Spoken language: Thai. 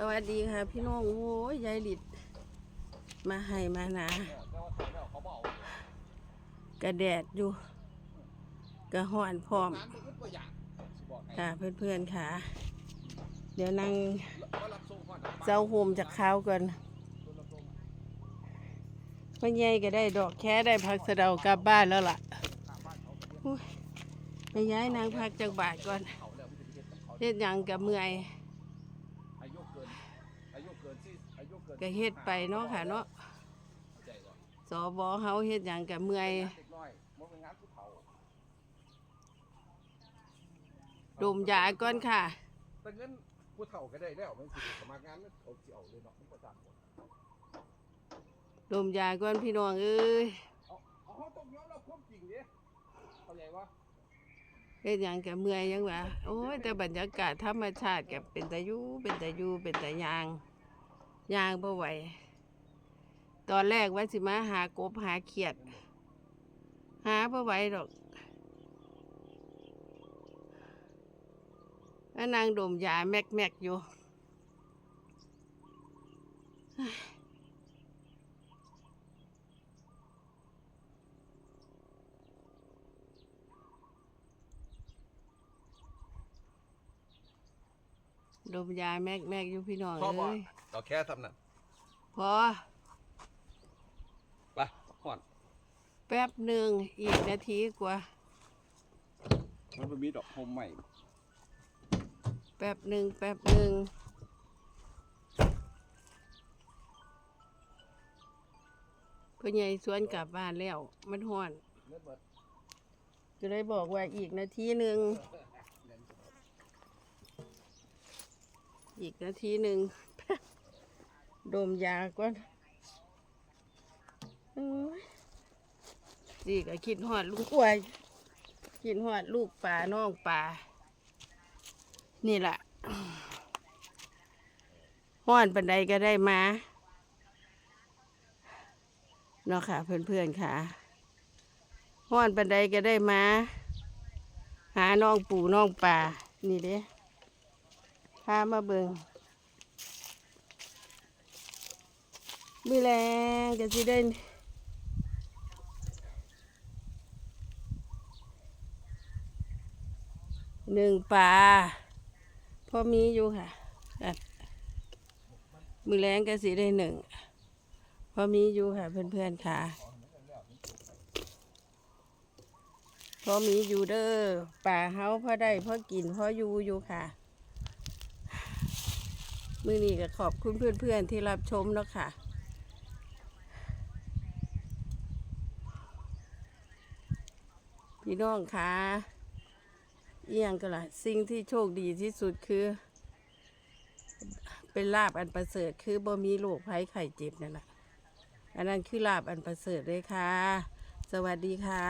สวัสดีค่ะ พี่น้องโอ้ยยายหลิดมาให้มาหนากระแดดอยู่กระห่อนพร้อมค่ะ เพื่อนๆค่ะ เดี๋ยวนั่งเจ้าโฮมจากข้าวก่อนพ่อใหญ่ก็ได้ดอกแค่ได้พักสะเดากลับบ้านแล้วล่ะไปย้ายนางพักจากบาทก่อนเล้วมันจะไปเฮ็ดยังกับเมื่อย อายุเกินอายุเกินที่อายุเกินก็เฮ็ดไปเนาะค่ะเนาะเข้าใจก่อนสบเฮาเฮ็ดหยังกับเมื่อยงานเด็กน้อยมันเป็นงานผู้เฒ่าดมยาก่อนค่ะแต่เงินผู้เฒ่าก็ได้แล้วมันสิสมัครงานมันเขาสิเอาเลยเนาะมันประจำหมดดมยาก่อนพี่น้องเอ้ยเอาเอาเขาต้องยอมรับความจริงดิเข้าใจว่าเฮ็ดหยังกับเมื่อยยังวะโอ้ยแต่บรรยากาศธรรมชาติกับเป็นตะยูเป็นตะยูเป็นตะยาง ยางบ่ไหว ตอนแรกว่าสิมาหากบหาเขียด หาบ่ไหวดอกแล้วนางดมยาแมกแมกอยู่ดมยาแมกแมกอยู่พี่น้องพ่อบอกเอ้ย เราแค่ทำนั่นพอไปก่อนแป๊บหนึ่งอีกนาทีกว่า มันเป็นมีดอกโฮมใหม่แป๊บหนึ่งแป๊บหนึ่งพ่อใหญ่สวนกลับบ้านแล้ว มันห้อนเลือดเบิดจะได้บอกว่าอีกนาทีหนึ่งอีกนาทีหนึ่ง ดมยาก่อนดีก็คิดหอดลูกอวยคิดหอดลูกป่าน้องป่า นี่แหละห้อนปันใดก็ได้มาเนาะค่ะ เพื่อนๆค่ะห้อนปันใดก็ได้มา หาน้องปู่น้องป่า นี่เด้พามาเบิง มือแรงก็สิได้หนึ่งป่าพอมีอยู่ค่ะ มือแรงก็สิได้หนึ่งพอมีอยู่ค่ะ เพื่อนๆค่ะ พอมีอยู่เด้อป่าเฮาพอได้พอกินพออยู่อยู่ค่ะ มือนี้ก็ขอบคุณเพื่อนๆที่รับชมเนาะค่ะ พี่น้องคะเอียงก็ล่ะ สิ่งที่โชคดีที่สุดคือ เป็นลาบอันประเสริฐคือบ่มีโรคภัยไข้เจ็บนั่นแหละอันนั้นคือลาบอันประเสริฐเลยค่ะ สวัสดีค่ะ